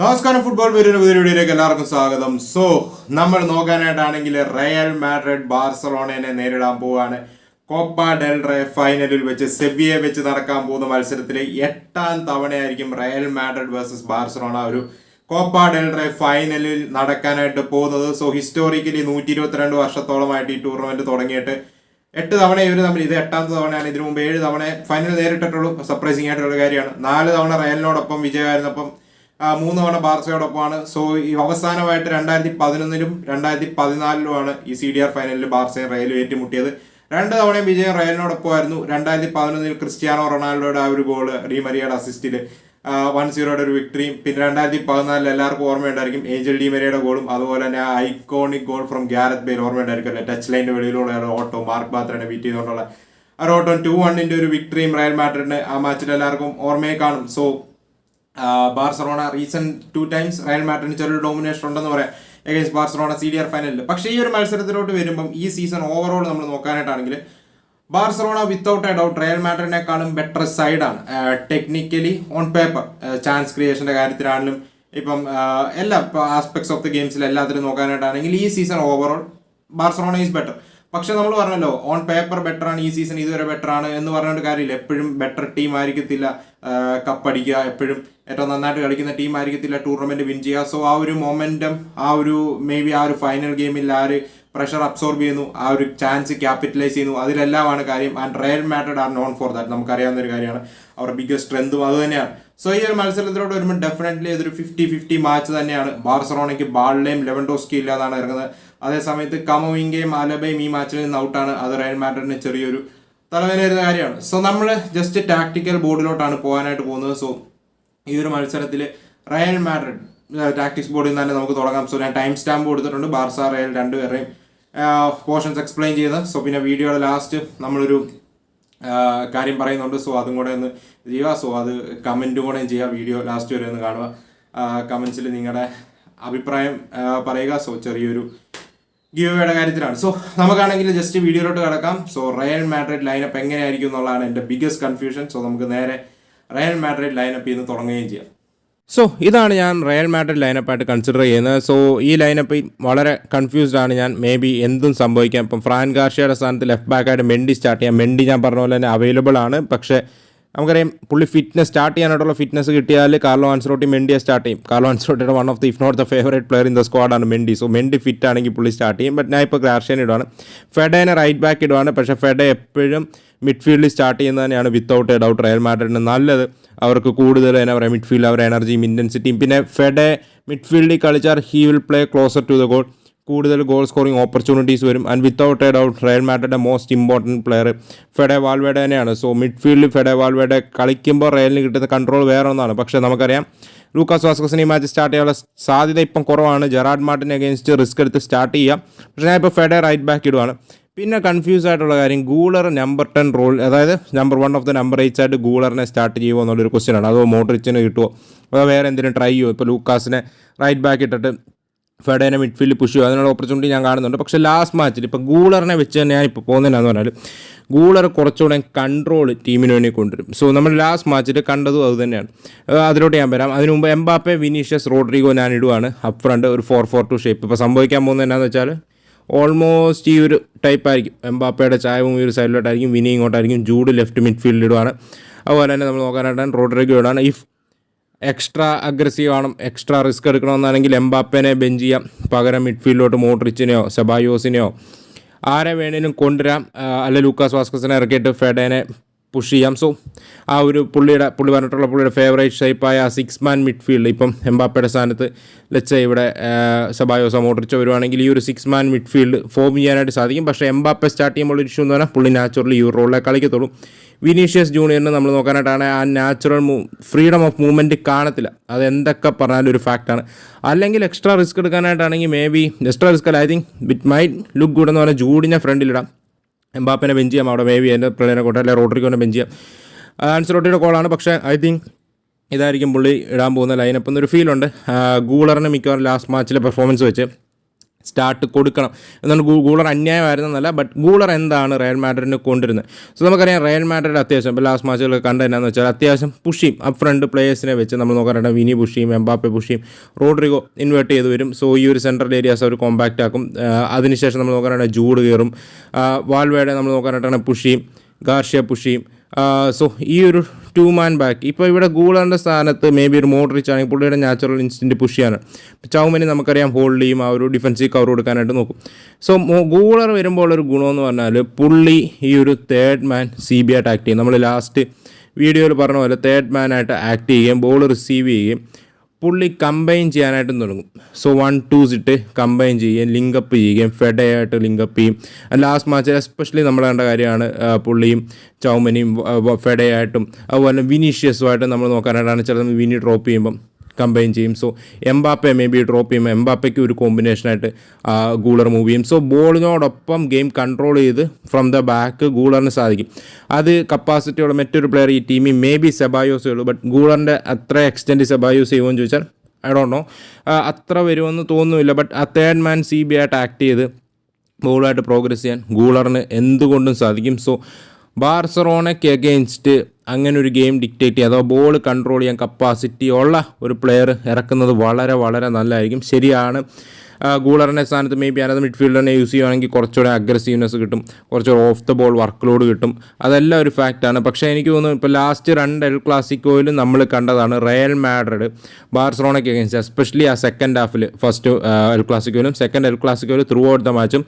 നമസ്കാരം ഫുട്ബോൾ പേരൊരു വീഡിയോയിലേക്ക് എല്ലാവർക്കും സ്വാഗതം. സോ നമ്മൾ നോക്കാനായിട്ടാണെങ്കിൽ റയൽ മാഡ്രിഡ് ബാർസലോണയെ നേരിടാൻ പോവുകയാണ് കോപ്പ ഡെൽ റേ ഫൈനലിൽ വെച്ച് സെബിയെ വെച്ച് നടക്കാൻ പോകുന്ന മത്സരത്തിലെ എട്ടാം തവണയായിരിക്കും റയൽ മാഡ്രിഡ് വേഴ്സസ് ബാർസലോണ ഒരു കോപ്പ ഡെൽ റേ ഫൈനലിൽ നടക്കാനായിട്ട് പോകുന്നത്. സോ ഹിസ്റ്റോറിക്കലി നൂറ്റി ഇരുപത്തിരണ്ട് വർഷത്തോളമായിട്ട് ഈ ടൂർണമെന്റ് തുടങ്ങിയിട്ട് എട്ട് തവണ ഇവർ തമ്മിൽ ഇത് എട്ടാമത്തെ തവണയാണ് ഇതിനു മുമ്പ് ഏഴ് തവണ ഫൈനൽ നേരിട്ടിട്ടുള്ളൂ. സർപ്രൈസിംഗ് ആയിട്ടുള്ള കാര്യമാണ്. നാല് തവണ റയലിനോടൊപ്പം വിജയമായിരുന്നപ്പം മൂന്ന് തവണ ബാർസയോടൊപ്പമാണ് സോ ഈ അവസാനമായിട്ട് രണ്ടായിരത്തി പതിനൊന്നിലും രണ്ടായിരത്തി പതിനാലിലുമാണ് ഈ സി ഡി ആർ ഫൈനലിൽ ബാർസയും റയലും ഏറ്റുമുട്ടിയത്. രണ്ട് തവണയും വിജയം റയലിനോടൊപ്പമായിരുന്നു. രണ്ടായിരത്തി പതിനൊന്നിൽ ക്രിസ്ത്യാനോ റൊണാൾഡോയുടെ ആ ഒരു ഗോൾ ഡിമരിയയുടെ അസിസ്റ്റിൽ വൺ സീറോയുടെ ഒരു വിക്ടറിയും പിന്നെ രണ്ടായിരത്തി പതിനാലിൽ എല്ലാവർക്കും ഓർമ്മയുണ്ടായിരിക്കും. ഏഞ്ചൽ ഡിമരിയുടെ ഗോളും അതുപോലെ തന്നെ ആ iconic goal from Gareth Bale ഓർമ്മയുണ്ടായിരിക്കും അല്ലെ? ടച്ച് ലൈനിന്റെ വെളിയിലുള്ള ഓട്ടോ മാർക്ക് ബാത്രനെ ബീറ്റ് ചെയ്തുകൊണ്ടുള്ള ആ ഓട്ടോ ടു വണ്ണിന്റെ ഒരു വിക്ടറിയും റയൽ മാഡ്രിഡിന് ആ മാച്ചിൽ എല്ലാവർക്കും ഓർമ്മയെ കാണും. So Barcelona recent two times Real മാഡ്രിഡിന് ചെറിയൊരു ഡോമിനേഷൻ ഉണ്ടെന്ന് പറയാം against Barcelona C D R ഫൈനലിൽ പക്ഷേ ഈ ഒരു മത്സരത്തിലോട്ട് വരുമ്പം ഈ സീസൺ ഓവറോൾ നമ്മൾ നോക്കാനായിട്ടാണെങ്കിൽ Barcelona without a doubt Real മാഡ്രിഡിനേക്കാളും better സൈഡാണ് ടെക്നിക്കലി ഓൺ പേപ്പർ ചാൻസ് ക്രിയേഷന്റെ കാര്യത്തിലാണെങ്കിലും ഇപ്പം എല്ലാ ആസ്പെക്ട്സ് ഓഫ് ദി ഗെയിംസിൽ എല്ലാത്തിലും നോക്കാനായിട്ടാണെങ്കിൽ ഈ season overall Barcelona is better പക്ഷെ നമ്മൾ പറഞ്ഞല്ലോ ഓൺ പേപ്പർ ബെറ്റർ ആണ് ഈ സീസൺ ഇതുവരെ ബെറ്റർ ആണ് എന്ന് പറഞ്ഞൊരു കാര്യമില്ല. എപ്പോഴും ബെറ്റർ ടീം ആയിരിക്കത്തില്ല. കപ്പ് അടിക്കുക എപ്പോഴും ഏറ്റവും നന്നായിട്ട് കളിക്കുന്ന ടീം ആയിരിക്കത്തില്ല. ടൂർണമെന്റ് വിൻ ചെയ്യുക. സോ ആ ഒരു മൊമെന്റം ആ ഒരു മേ ബി ആ ഒരു ഫൈനൽ ഗെയിമിൽ ആ ഒരു പ്രഷർ അബ്സോർബ് ചെയ്യുന്നു. ആ ഒരു ചാൻസ് ക്യാപിറ്റലൈസ് ചെയ്യുന്നു. അതിലെല്ലാമാണ് കാര്യം. And Real Madrid are known for that നമുക്കറിയാവുന്ന ഒരു കാര്യമാണ്. അവരുടെ ബിഗ്ഗസ്റ്റ് സ്ട്രെങ്തും അത് തന്നെയാണ് സോ ഈ ഒരു മത്സരത്തിലോട്ട് വരുമ്പോൾ ഡെഫിനറ്റ്ലി ഇതൊരു ഫിഫ്റ്റി ഫിഫ്റ്റി മാച്ച് തന്നെയാണ്. ബാർസലോണയ്ക്ക് ബാളിലെയും ലെവൻ ടോസ്കി ഇല്ലാതാണ് ഇറങ്ങുന്നത്. അതേസമയത്ത് സമയത്ത് കമോവിങ്കയും അലബയും ഈ മാച്ചിൽ നിന്ന് ഔട്ടാണ് അത് റയൽ മാറ്റഡിന് ചെറിയൊരു തലവേദന കാര്യമാണ്. സോ നമ്മൾ ജസ്റ്റ് ടാക്ടിക്കൽ ബോർഡിലോട്ടാണ് പോകാനായിട്ട് പോകുന്നത്. സോ ഈ ഒരു മത്സരത്തിൽ റയൽ മാഡ്രിഡ് ടാക്ടിക്സ് ബോർഡിൽ നിന്ന് തന്നെ നമുക്ക് തുടങ്ങാം. സോ ഞാൻ ടൈം സ്റ്റാമ്പ് കൊടുത്തിട്ടുണ്ട്. ബാർസ റയൽ രണ്ടുപേരെയും പോർഷൻസ് എക്സ്പ്ലെയിൻ ചെയ്ത് സോ പിന്നെ വീഡിയോയുടെ ലാസ്റ്റ് നമ്മളൊരു കാര്യം പറയുന്നുണ്ട്. സോ അതും കൂടെ ഒന്ന് ചെയ്യുക. സോ അത് കമന്റും കൂടെ ചെയ്യുക. വീഡിയോ ലാസ്റ്റ് വരെ ഒന്ന് കാണുക. കമൻസിൽ നിങ്ങളുടെ അഭിപ്രായം പറയുക. സോ ചെറിയൊരു ഗിയോയുടെ കാര്യത്തിലാണ്. സോ നമുക്കാണെങ്കിൽ ജസ്റ്റ് വീഡിയോയിലോട്ട് കിടക്കാം. സോ റയൽ മാഡ്രിഡ് ലൈനപ്പ് എങ്ങനെയായിരിക്കും എന്നുള്ളതാണ് എന്റെ ബിഗ്ഗസ്റ്റ് കൺഫ്യൂഷൻ സോ നമുക്ക് നേരെ റയൽ മാഡ്രിഡ് ലൈനപ്പ് ഇന്ന് തുടങ്ങുകയും ചെയ്യാം. സോ ഇതാണ് ഞാൻ റയൽ മാഡ്രിഡ് ലൈനപ്പായിട്ട് കൺസിഡർ ചെയ്യുന്നത്. സോ ഈ ലൈനപ്പിൽ വളരെ കൺഫ്യൂസ്ഡ് ആണ് ഞാൻ. മേ ബി എന്തും സംഭവിക്കാം. ഇപ്പം ഫ്രാൻ ഗാർഷിയുടെ സ്ഥാനത്ത് ലെഫ്റ്റ് ബാക്കായിട്ട് മെൻഡി സ്റ്റാർട്ട് ചെയ്യാം. മെൻഡി ഞാൻ പറഞ്ഞ പോലെ തന്നെ അവൈലബിൾ ആണ്. പക്ഷേ നമുക്കറിയാം പുള്ളി ഫിറ്റ്നസ് സ്റ്റാർട്ട് ചെയ്യാനായിട്ടുള്ള ഫിറ്റ്നസ് കിട്ടിയാൽ കാർലോ ആൻസറോട്ടി മെൻഡിയെ സ്റ്റാർട്ട് ചെയ്യും. Carlo ആൻസറോട്ടിയുടെ one of the if not the favourite player in the സ്ക്വാഡാണ് Mendy. So Mendy fit ആണെങ്കിൽ പുള്ളി സ്റ്റാർട്ട് ചെയ്യും. ബട്ട് ഞാൻ ഇപ്പോൾ ഗാർഷ്യനെ ഇടുവാണ്. ഫെഡേനെ റൈറ്റ് ബാക്ക് ഇടുവാണ്. പക്ഷേ ഫെഡ എപ്പോഴും മിഡ്ഫീൽഡിൽ സ്റ്റാർട്ട് ചെയ്യുന്നത് തന്നെയാണ് വിത്തൗട്ട് എ ഡൗട്ട് റയൽ മാഡ്രിഡിന് നല്ലത്. അവർക്ക് കൂടുതൽ എന്നാ പറയുക മിഡ്ഫീൽഡ് അവരുടെ എനർജിയും ഇന്റൻസിറ്റിയും പിന്നെ ഫെഡെ മിഡ്ഫീൽഡിൽ കളിച്ചാൽ he will play closer to the goal കൂടുതൽ ഗോൾ സ്കോറിംഗ് ഓപ്പർച്യൂണിറ്റീസ് വരും. And without a doubt Real മാഡ്രിഡിന്റെ most important player Fede Valverde തന്നെയാണ്. സോ മിഡ്ഫീൽഡിൽ ഫെഡെ വാൽവേഡ കളിക്കുമ്പോൾ റയലിന് കിട്ടുന്ന കൺട്രോൾ വേറെ ഒന്നാണ്. പക്ഷേ നമുക്കറിയാം ലൂക്കാസ് വാസ്കസിന് മാച്ച് സ്റ്റാർട്ട് ചെയ്യാനുള്ള സാധ്യത ഇപ്പം കുറവാണ്. ജെറാഡ് മാർട്ടിനെ അഗേൻസ്റ്റ് റിസ്ക് എടുത്ത് സ്റ്റാർട്ട് ചെയ്യാം. പക്ഷേ ഞാൻ ഇപ്പോൾ ഫെഡെ റൈറ്റ് ബാക്ക് ഇടുവാണ്. പിന്നെ കൺഫ്യൂസ് ആയിട്ടുള്ള കാര്യം ഗൂളർ നമ്പർ ടെൻ റോൾ അതായത് number one of the number eights ആയിട്ട് ഗൂളറിനെ സ്റ്റാർട്ട് ചെയ്യുമോ എന്നുള്ളൊരു ക്വസ്റ്റ്യൻ ആണ്. അതോ മോട്ടറിച്ചിന് കിട്ടുമോ അതോ വേറെ എന്തെങ്കിലും ട്രൈ ചെയ്യുമോ ഇപ്പോൾ ലൂക്കാസിനെ റൈറ്റ് ബാക്ക് ഇട്ടിട്ട് ഫെഡേനെ മിഡ്ഫീൽഡിൽ പുഷ് ചെയ്യുക അതിനുള്ള ഓപ്പർച്യൂണിറ്റി ഞാൻ കാണുന്നുണ്ട്. പക്ഷേ ലാസ്റ്റ് മാച്ചിൽ ഇപ്പോൾ ഗൂളറിനെ വെച്ച് തന്നെ ഞാൻ ഇപ്പോൾ പോകുന്നതിനാന്ന് പറഞ്ഞാൽ ഗൂളർ കുറച്ചുകൂടെ കൺട്രോൾ ടീമിന് വേണ്ടി കൊണ്ടുവരും. സോ നമ്മൾ ലാസ്റ്റ് മാച്ചിൽ കണ്ടതും അത് തന്നെയാണ്. അതിലോട്ട് ഞാൻ വരാം. അതിനു മുമ്പ് എംബാപ്പെ വിനീഷ്യസ് റോഡ്രിഗോ ഞാൻ ഇടുവാണ്. അപ്പ് ഫ്രണ്ട് ഒരു ഫോർ ഫോർ ടു ഷേപ്പ് ഇപ്പോൾ സംഭവിക്കാൻ പോകുന്നത് എന്നാന്ന് വെച്ചാൽ ഓൾമോസ്റ്റ് ഈ ഒരു ടൈപ്പ് ആയിരിക്കും. എംബാപ്പയുടെ ചായവും ഈ ഒരു സൈഡിലോട്ടായിരിക്കും വിനി ഇങ്ങോട്ടായിരിക്കും. Jude left മിഡ്ഫീൽഡിൽ ഇടുവാണ്. അതുപോലെ തന്നെ നമ്മൾ നോക്കാനായിട്ടാണ് റോഡ്രിഗോ ഇടുവാണ്. ഇഫ് എക്സ്ട്രാ അഗ്രസീവ് ആണ് എക്സ്ട്രാ റിസ്ക് എടുക്കണമെന്നാണെങ്കിൽ എംബാപ്പനെ ബെഞ്ച് ചെയ്യാം. പകരം മിഡ്ഫീൽഡിലോട്ട് മോട്രിച്ചിനെയോ സെബായോസിനെയോ ആരെ വേണേലും കൊണ്ടുവരാം. അല്ല ലൂക്കാസ് വാസ്കസിനെ ഇറക്കിയിട്ട് ഫെഡേനെ പുഷ് ചെയ്യാം. സോ ആ ഒരു പുള്ളിയുടെ പുള്ളി പറഞ്ഞിട്ടുള്ള പുള്ളിയുടെ ഫേവറേറ്റ് ഷേപ്പായ ആ സിക്സ് മാൻ മിഡ്ഫീൽഡ് ഇപ്പം എംബാപ്പയുടെ സ്ഥാനത്ത് ലെച്ച ഇവിടെ സബായോ മോട്ടറിച്ചോ വരുവാണെങ്കിൽ ഈ ഒരു സിക്സ് മാൻ മിഡ്ഫീൽഡ് ഫോം ചെയ്യാനായിട്ട് സാധിക്കും. പക്ഷേ എംബാപ്പ സ്റ്റാർട്ട് ചെയ്യുമ്പോൾ ഒരു ഇഷ്യൂ എന്ന് പറഞ്ഞാൽ പുള്ളി നാച്ചുറലി ഈ റോളിലെ കളിക്കത്തുള്ളൂ. വിനീഷ്യസ് ജൂനിയറിന് നമ്മൾ നോക്കാനായിട്ടാണ് ആ natural move freedom of movement കാണത്തില്ല. അത് എന്തൊക്കെ പറഞ്ഞാലും ഒരു ഫാക്റ്റാണ് അല്ലെങ്കിൽ എക്സ്ട്രാ റിസ്ക് എടുക്കാനായിട്ടാണെങ്കിൽ മേ ബി എക്സ്ട്രാ റിസ്ക് അല്ല I think it might look good എന്ന് പറഞ്ഞാൽ ജൂഡിനെ ഫ്രണ്ടിലിടാം എംബാപ്പിനെ ബെഞ്ച് ചെയ്യാം. അവിടെ മേ ബി എന്റെ പ്രളയനെ കൊട്ടെ അല്ലെങ്കിൽ റോഡ്രിഗോനെ ബെഞ്ച് ചെയ്യാം. ആൻസറോട്ടിയുടെ കോളാണ് പക്ഷേ ഐ തിങ്ക് ഇതായിരിക്കും പുള്ളി ഇടാൻ പോകുന്ന ലൈനപ്പ് എന്നൊരു ഫീലുണ്ട് ഗൂളറിന് മിക്കവാറും ലാസ്റ്റ് മാച്ചിലെ പെർഫോമൻസ് വെച്ച്. സ്റ്റാർട്ട് കൊടുക്കണം. എന്നാണ് ഗൂളർ അന്യായമായിരുന്നല്ല ബട്ട് ഗൂളർ എന്താണ് റയൽ മാഡ്രിഡിനെ കൊണ്ടിരുന്നത് സോ നമുക്കറിയാം റയൽ മാഡ്രിഡ് അത്യാവശ്യം ഇപ്പോൾ ലാസ്റ്റ് മാച്ചുകൾ എന്നാന്ന് വെച്ചാൽ അത്യാവശ്യം പുഷിയും അപ്പ് ഫ്രണ്ട് പ്ലേയേഴ്സിനെ വെച്ച് നമ്മൾ നോക്കാറുണ്ട് വിനി പുഷിയും എംബാപ്പെ പുഷിയും റോഡ്രിഗോ ഇൻവേർട്ട് ചെയ്ത് വരും. സോ ഈ ഒരു സെൻട്രൽ ഏരിയാസ് അവർ കോമ്പാക്റ്റ് ആക്കും. അതിനുശേഷം നമ്മൾ നോക്കാറുണ്ട് ജൂഡ് കയറും. വാൽവേഡ നമ്മൾ നോക്കാനായിട്ടാണ് പുഷിയും ഗാർഷ്യ പുഷിയും സോ ഈ ഒരു ടു മാൻ ബാക്ക് ഇപ്പോൾ ഇവിടെ ഗൂളറിന്റെ സ്ഥാനത്ത് മേ ബി ഒരു മോഡ്രിച്ച് ആണെങ്കിൽ പുള്ളിയുടെ നാച്ചുറൽ ഇൻസ്റ്റിന്റ് പുഷ് ചെയ്യാനാണ് ചൗമനി നമുക്കറിയാം ഹോൾഡ് ചെയ്യും. ആ ഒരു ഡിഫൻസീവ് കവർ കൊടുക്കാനായിട്ട് നോക്കും. സോ ഗൂളർ വരുമ്പോൾ ഒരു ഗുണമെന്ന് പറഞ്ഞാൽ പുള്ളി ഈ ഒരു തേർഡ് മാൻ സി ബി ആയിട്ട് ആക്ട് ചെയ്യും. നമ്മൾ ലാസ്റ്റ് വീഡിയോയിൽ പറഞ്ഞ പോലെ തേർഡ് മാനായിട്ട് ആക്ട് ചെയ്യുകയും ബോൾ റിസീവ് ചെയ്യുകയും പുള്ളി കമ്പൈൻ ചെയ്യാനായിട്ടും തുടങ്ങും. സോ വൺ ടൂസ് ഇട്ട് കമ്പൈൻ ചെയ്യുകയും ലിങ്കപ്പ് ചെയ്യുകയും ഫെഡയായിട്ട് ലിങ്കപ്പ് ചെയ്യും. ലാസ്റ്റ് മാച്ച് എസ്പെഷ്യലി നമ്മൾ കണ്ട കാര്യമാണ് പുള്ളിയും ചൗമനിയും ഫെഡയായിട്ടും അതുപോലെ വിനീഷ്യസുമായിട്ടും നമ്മൾ നോക്കാനായിട്ടാണ് ചിലപ്പോൾ വിനി ഡ്രോപ്പ് ചെയ്യുമ്പം. കമ്പൈൻ ചെയ്യും. So Mbappe may be drop ചെയ്യുമ്പോൾ എംബാപ്പയ്ക്ക് ഒരു കോമ്പിനേഷനായിട്ട് ഗൂളർ മൂവ് ചെയ്യും. സോ ബോളിനോടൊപ്പം ഗെയിം കൺട്രോൾ ചെയ്ത് ഫ്രം ദ ബാക്ക് ഗൂളറിന് സാധിക്കും. അത് കപ്പാസിറ്റിയുള്ള മറ്റൊരു പ്ലെയർ ഈ ടീമിൽ മേ ബി സെബായോസേ ഉള്ളൂ. ബട്ട് ഗൂളറിന്റെ അത്ര എക്സ്റ്റെൻഡ് സെബായോസ് ചെയ്യുമോ എന്ന് ചോദിച്ചാൽ ഐ ഡോണ്ട് നോ അത്ര വരുമെന്ന് തോന്നുന്നില്ല. ബട്ട് ആ തേർഡ് മാൻ സി ബി ആയിട്ട് ആക്ട് ചെയ്ത് ബോളായിട്ട് പ്രോഗ്രസ് ചെയ്യാൻ ഗൂളറിന് എന്തുകൊണ്ടും സാധിക്കും. സോ ബാർസറോണയ്ക്ക് എഗെയിൻസ്റ്റ് അങ്ങനെ ഒരു ഗെയിം ഡിക്റ്റേറ്റ് ചെയ്യുക അഥവാ ബോൾ കൺട്രോൾ ചെയ്യാൻ കപ്പാസിറ്റി ഉള്ള ഒരു പ്ലെയർ ഇറക്കുന്നത് വളരെ വളരെ നല്ലതായിരിക്കും. ശരിയാണ്. ഗൂളറിന്റെ സ്ഥാനത്ത് മേ ബി അനത് മിഡ്ഫീൽഡറിനെ യൂസ് ചെയ്യുകയാണെങ്കിൽ കുറച്ചുകൂടെ അഗ്രസീവ്നെസ് കിട്ടും. കുറച്ചുകൂടെ off the ball work load കിട്ടും. അതെല്ലാം ഒരു ഫാക്റ്റാണ് പക്ഷേ എനിക്ക് തോന്നുന്നു ഇപ്പോൾ ലാസ്റ്റ് രണ്ട് എൽ ക്ലാസിക്കോയിലും നമ്മൾ കണ്ടതാണ് റയൽ മാഡ്രിഡ് ബാർസലോണയ്ക്ക് അഗേൻസ്റ്റ് എസ്പെഷ്യലി ആ സെക്കൻഡ് ഹാഫിൽ ഫസ്റ്റ് എൽ ക്ലാസിക്കോയിലും സെക്കൻഡ് എൽ ക്ലാസിക്കോയിലും ത്രൂ ഔട്ട് ദ മാച്ചും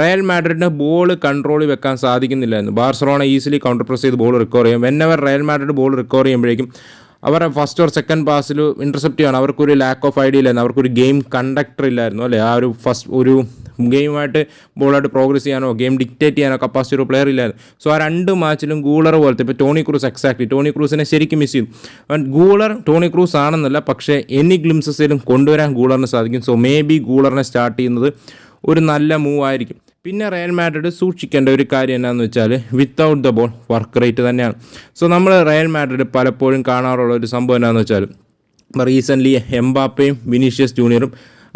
റയൽ മാഡ്രിഡിന് ബോൾ കൺട്രോൾ വെക്കാൻ സാധിക്കുന്നില്ലായിരുന്നു. ബാർസലോണ ഈസിലി കൗണ്ടർ പ്രസ് ചെയ്ത് ബോൾ റിക്കവർ ചെയ്യും. Whenever Real Madrid ball recover ചെയ്യുമ്പോഴേക്കും അവരുടെ ഫസ്റ്റ് ഓർ സെക്കൻഡ് പാസിൽ ഇന്റർസെപ്റ്റ് ചെയ്യണം അവർക്കൊരു ലാക്ക് ഓഫ് ഐഡിയ ഇല്ലായിരുന്നു. അവർക്കൊരു ഗെയിം കണ്ടക്ടർ ഇല്ലായിരുന്നു അല്ലേ? ആ ഒരു ഫസ്റ്റ് ഒരു ഗെയിമായിട്ട് ബോളായിട്ട് പ്രോഗ്രസ് ചെയ്യാനോ ഗെയിം ഡിക്റ്റേറ്റ് ചെയ്യാനോ കപ്പാസിറ്റി ഒരു പ്ലെയർ ഇല്ലായിരുന്നു. സോ ആ രണ്ട് മാച്ചിലും ഗൂളർ പോലത്തെ ഇപ്പോൾ ടോണി ക്രൂസ് എക്സാക്ട്ലി ടോണി ക്രൂസിനെ ശരിക്കും മിസ് ചെയ്തു ഗൂളർ ടോണി ക്രൂസ് ആണെന്നല്ല പക്ഷേ എനി ഗ്ലിംസസിലും കൊണ്ടുവരാൻ ഗൂളറിന് സാധിക്കും. സോ മേ ബി ഗൂളറിനെ സ്റ്റാർട്ട് ചെയ്യുന്നത് ഒരു നല്ല മൂവ് ആയിരിക്കും. പിന്നെ റയൽ മാഡ്രിഡ് സൂക്ഷിക്കേണ്ട ഒരു കാര്യം എന്താണെന്ന് വെച്ചാൽ without the ball work rate തന്നെയാണ്. സോ നമ്മൾ റയൽ മാഡ്രിഡ് പലപ്പോഴും കാണാറുള്ള ഒരു സംഭവം എന്താണെന്ന് വെച്ചാൽ റീസെന്റ്ലി എംബാപ്പയും Vinicius ജൂനിയറും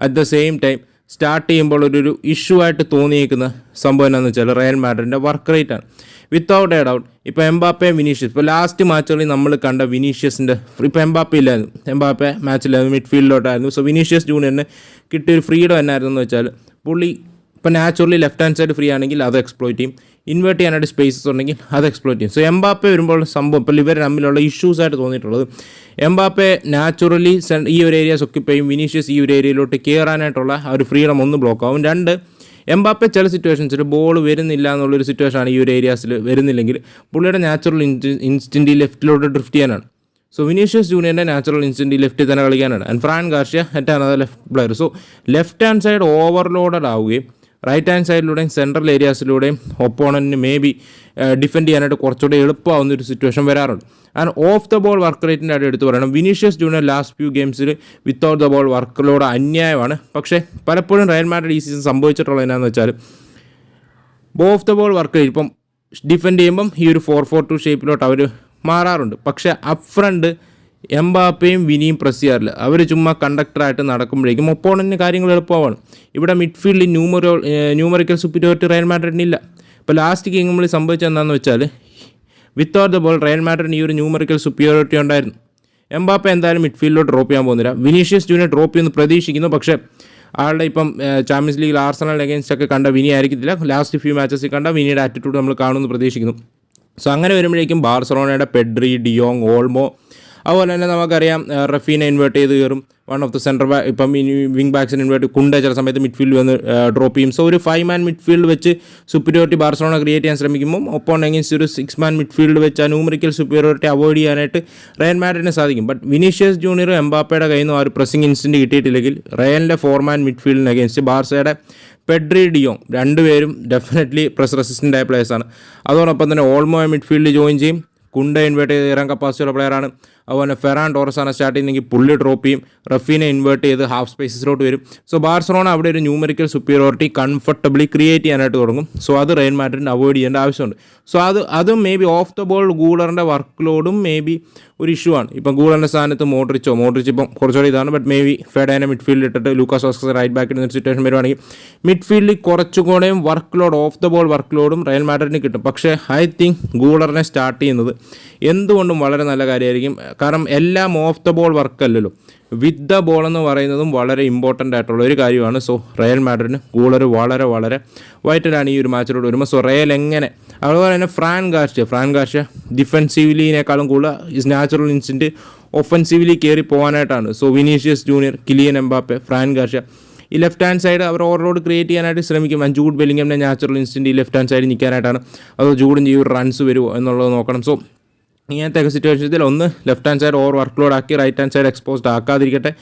at the same time start ചെയ്യുമ്പോൾ ഒരു ഇഷ്യൂ ആയിട്ട് തോന്നിയേക്കുന്ന സംഭവം എന്താണെന്ന് വെച്ചാൽ റയൽ മാഡ്രിഡിന്റെ വർക്ക് റേറ്റ് ആണ്. വിത്തൗട്ട് എ ഡൗട്ട് ഇപ്പോൾ എംബാപ്പയും വിനീഷ്യസ് ഇപ്പോൾ ലാസ്റ്റ് മാച്ചുകളിൽ നമ്മൾ കണ്ട വിനീഷ്യസിന്റെ ഇപ്പോൾ എംബാപ്പ ഇല്ലായിരുന്നു. എംബാപ്പ മാച്ചിലായിരുന്നു മിഡ്ഫീൽഡിലോട്ടായിരുന്നു സോ വിനീഷ്യസ് ജൂനിയറിന് കിട്ടിയൊരു ഫ്രീഡം എന്നായിരുന്നു എന്ന് വെച്ചാൽ പുള്ളി ഇപ്പോൾ naturally left hand side free ആണെങ്കിൽ അത് എക്സ്പ്ലോയിറ്റ് ചെയ്യും. ഇൻവേർട്ട് ചെയ്യാനായിട്ട് സ്പേസസ് ഉണ്ടെങ്കിൽ അത് എക്സ്പ്ലോയിറ്റ് ചെയ്യും. സോ എംബാപ്പെ വരുമ്പോൾ സംഭവം ഇപ്പോൾ ഇവർ തമ്മിലുള്ള ഇഷ്യൂസ് ആയിട്ട് തോന്നിയിട്ടുള്ളത്. എംബാപ്പെ നാച്ചുറലി ഈ ഒരു ഏരിയാസ് ഒക്കിപ്പ് ചെയ്യും. വിനീഷ്യസ് ഈ ഒരു ഏരിയയിലോട്ട് കയറാനായിട്ടുള്ള ആ ഒരു ഫ്രീഡം ഒന്ന് ബ്ലോക്ക് ആവും. രണ്ട് എംബാപ്പെ ചില സിറ്റുവേഷൻസിൽ ബോൾ വരുന്നില്ല എന്നുള്ളൊരു സിറ്റുവേഷനാണ് ഈ ഒരു ഏരിയാസിൽ വരുന്നില്ലെങ്കിൽ പുള്ളിയുടെ നാച്ചുറൽ ഇൻസ്റ്റന്റ് ലെഫ്റ്റിലോട്ട് ഡ്രിഫ്റ്റ് ചെയ്യാനാണ്. സോ വിനീഷ്യസ് ജൂനിയറിന്റെ നാച്ചുറൽ ഇൻസ്റ്റന്റ് ലെഫ്റ്റിൽ തന്നെ കളിക്കാനാണ്. And Fran Garcia at another left player so left hand side overloaded ആവുകയും റൈറ്റ് ഹാൻഡ് സൈഡിലൂടെയും സെൻട്രൽ ഏരിയാസിലൂടെയും ഒപ്പോണന്റിന് മേ ബി ഡിഫെൻഡ് ചെയ്യാനായിട്ട് കുറച്ചുകൂടെ എളുപ്പമാവുന്ന ഒരു സിറ്റുവേഷൻ വരാറുണ്ട്. And off the ball work റേറ്റിന്റെ ആയിട്ട് എടുത്ത് പറയണം. വിനീഷ്യസ് ജൂനിയർ ലാസ്റ്റ് ഫ്യൂ ഗെയിംസിൽ without the ball work load അന്യായമാണ്. പക്ഷേ പലപ്പോഴും റയൽ മാഡ്രിഡ് ഈ സീസൺ സംഭവിച്ചിട്ടുള്ളത് എന്നാന്ന് വെച്ചാൽ off the ball work rate ഇപ്പം ഡിഫെൻഡ് ചെയ്യുമ്പം ഈ ഒരു ഫോർ ഫോർ ടു ഷേപ്പിലോട്ട് അവർ മാറാറുണ്ട്. പക്ഷേ അപ്പ് ഫ്രണ്ട് എംബാപ്പയും വിനിയും പ്രസ് ചെയ്യാറില്ല അവർ ചുമ്മാ കണ്ടക്ടറായിട്ട് നടക്കുമ്പോഴേക്കും ഒപ്പോണന്റിന് കാര്യങ്ങൾ എളുപ്പമാണ്. ഇവിടെ മിഡ്ഫീൽഡിൽ ന്യൂമറോ ന്യൂമറിക്കൽ സുപ്പീരിയോറിറ്റി റയൽ മാഡ്രിഡിനില്ല ഇപ്പോൾ ലാസ്റ്റ് ഗെയിമിൽ സംഭവിച്ചത് എന്താണെന്ന് വെച്ചാൽ വിത്തൗട്ട് ദ ബോൾ റയൽ മാഡ്രിഡിന് ഈ ഒരു ന്യൂമറിക്കൽ സുപ്പീരിയോറിറ്റി ഉണ്ടായിരുന്നു. എംബാപ്പ എന്തായാലും മിഡ്ഫീൽഡിലോട്ട് ഡ്രോപ്പ് ചെയ്യാൻ പോകുന്നില്ല. വിനീഷ്യസ് ജൂനിയർ ഡ്രോപ്പ് ചെയ്യുന്നു പ്രതീക്ഷിക്കുന്നു. പക്ഷേ ആളുടെ ഇപ്പം ചാമ്പ്യൻസ് ലീഗിൽ ആർസണൽ അഗേൻസ്റ്റ് ഒക്കെ കണ്ട വിനി ആയിരിക്കത്തില്ല. ലാസ്റ്റ് ഫ്യൂ മാച്ചസിൽ കണ്ട വിനിയുടെ ആറ്റിറ്റ്യൂഡ് നമ്മൾ കാണുമെന്ന് പ്രതീക്ഷിക്കുന്നു. സോ അങ്ങനെ വരുമ്പോഴേക്കും ബാർസലോണയുടെ പെഡ്രി ഡിയോങ് ഓൾമോ അതുപോലെ തന്നെ നമുക്കറിയാം റഫീനെ ഇൻവേർട്ട് ചെയ്ത് കയറും. One of the centre back ഇപ്പം വിങ് ബാക്സിന് ഇൻവേർട്ട് കുണ്ട ചില സമയത്ത് മിഡ്ഫീൽഡ് വന്ന് ഡ്രോപ്പ് ചെയ്യും. സോ ഒരു ഫൈവ് മാൻ മിഡ്ഫീൽഡ് വെച്ച് സുപ്പീരിയോറിറ്റി ബാർസലോണ ക്രിയേറ്റ് ചെയ്യാൻ ശ്രമിക്കുമ്പോൾ ഒപ്പം ഉണ്ടെങ്കിൽ ഒരു സിക്സ് മാൻ മിഡ്ഫീൽഡ് വെച്ച് ആ ന്യൂമറിക്കൽ സുപ്പീരിയോറിറ്റി അവോയ്ഡ് ചെയ്യാനായിട്ട് റയൻ മാഡ്രിഡിന് സാധിക്കും. ബട്ട് വിനീഷ്യസ് ജൂനിയർ എംബാപ്പയുടെ കയ്യിൽ നിന്ന് ആ ഒരു പ്രസിംഗ് ഇൻസ്റ്റന്റ് കിട്ടിയിട്ടില്ലെങ്കിൽ റയലിന്റെ ഫോർ മാൻ മിഡ്ഫീൽഡിന് അഗേൻസ്റ്റ് ബാർസയുടെ പെഡ്രി ഡിയോ രണ്ടുപേരും ഡെഫിനറ്റ്ലി പ്രസ് റെസിസ്റ്റന്റ് ആയ പ്ലേയേഴ്സാണ് അതോടൊപ്പം തന്നെ ഓൾമോ മിഡ്ഫീൽഡിൽ ജോയിൻ ചെയ്യും. കുണ്ട ഇൻവേർട്ട് ചെയ്ത് ഇറാൻ കപ്പാസിറ്റിയുള്ള പ്ലെയറാണ് അതുപോലെ ഫെറാൻ ടോറസാണ് സ്റ്റാർട്ട് ചെയ്യുന്നെങ്കിൽ പുള്ളി ഡ്രോപ്പ് ചെയ്യും. റഫീനെ ഇൻവേർട്ട് ചെയ്ത് ഹാഫ് സ്പേസസിലോട്ട് വരും. സോ ബാർസലോണ അവിടെ ഒരു ന്യൂമറിക്കൽ സുപ്പീരിയോറിറ്റി കംഫർട്ടബിളി ക്രിയേറ്റ് ചെയ്യാനായിട്ട് തുടങ്ങും. സോ അത് റെയിൻ മാഡ്രിഡിന് അവോയ്ഡ് ചെയ്യേണ്ട ആവശ്യമുണ്ട്. സോ അത് അതും maybe off the ball ഗൂളറിന്റെ വർക്ക് ലോഡും മേ ബി ഒരു ഇഷ്യൂ ആണ്. ഇപ്പം ഗൂഗിളിന്റെ സ്ഥാനത്ത് മോഡ്രിച്ചോ മോഡ്രിച്ച് ഇപ്പം കുറച്ചുകൂടി ഇതാണ് ബട്ട് മേ ബി മിഡ് മിഡ്ഫീൽഡിൽ ഇട്ടിട്ട് ലൂക്കാസ് ഓസ്കസ് റൈറ്റ് ബാക്കിൽ ഒരു സിറ്റുവേഷൻ വരുവാണെങ്കിൽ മിഡ്ഫീൽഡിൽ കുറച്ചുകൂടെയും work load off the ball work ലോഡും റയൽ മാഡ്രിഡിന് കിട്ടും. പക്ഷേ ഐ തിങ്ക് ഗൂളറിനെ സ്റ്റാർട്ട് ചെയ്യുന്നത് എന്തുകൊണ്ടും വളരെ നല്ല കാര്യമായിരിക്കും. കാരണം എല്ലാം ഓഫ് ദ ബോൾ വർക്ക് അല്ലല്ലോ. വിത്ത് ദ ബോൾ എന്ന് പറയുന്നതും വളരെ ഇമ്പോർട്ടന്റ് ആയിട്ടുള്ള ഒരു കാര്യമാണ്. സോ റയൽ മാഡ്രിഡിന് ഗൂളർ വളരെ വളരെ വൈറ്റലാണ് ഈ ഒരു മാച്ചിലൂടെ വരുമ്പോൾ സോ റയൽ എങ്ങനെ അതുപോലെ തന്നെ ഫ്രാൻ ഗാർഷ്യ ഫ്രാൻ ഗാർഷ്യ ഡിഫെൻസീവ്ലിനേക്കാളും കൂടുതൽ ഇസ് നാച്ചുറൽ ഇൻസിന്റ് ഒഫൻസീവ്ലി കയറി പോകാനായിട്ടാണ് so Vinicius Junior Kylian Mbappe Fran Garcia ഈ ലെഫ്റ്റ് ഹാൻഡ് സൈഡ് അവർ ഓവർലോഡ് ക്രിയേറ്റ് ചെയ്യാനായിട്ട് ശ്രമിക്കും. ആൻഡ് ജൂഡ് ബെല്ലിംഗമിന്റെ നാച്ചുറൽ ഇൻസ്റ്റന്റ് ഈ ലെഫ്റ്റ് ഹാൻഡ് സൈഡിൽ നിൽക്കാനായിട്ടാണ്. അതോ ജൂഡും ചെയ്യും റൺസ് വരുമോ എന്നുള്ളത് നോക്കണം. സോ ഇങ്ങനത്തെ ഒക്കെ സിറ്റുവേഷൻസിൽ ഒന്ന് left hand side over work load ആക്കി right hand side exposed ആക്കാതിരിക്കട്ടെ.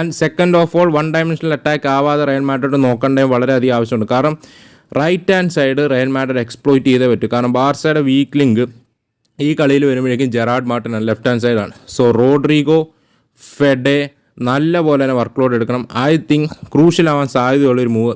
And second off all one dimensional attack ആവാതെ റയൻ മാറ്റോട്ട് നോക്കേണ്ടത് വളരെയധികം ആവശ്യമുണ്ട്. കാരണം right hand side Real Madrid exploit ചെയ്തേ പറ്റൂ. കാരണം ബാർസയുടെ വീക്ക് ലിങ്ക് ഈ കളിയിൽ വരുമ്പോഴേക്കും ജെറാഡ് മാർട്ടിൻ ആണ് ലെഫ്റ്റ് ഹാൻഡ് സൈഡാണ് സോ റോഡ്രിഗോ ഫെഡെ നല്ല പോലെ തന്നെ വർക്ക് ലോഡ് എടുക്കണം. ഐ തിങ്ക് ക്രൂഷ്യൽ ആവാൻ സാധ്യതയുള്ളൊരു മൂവ്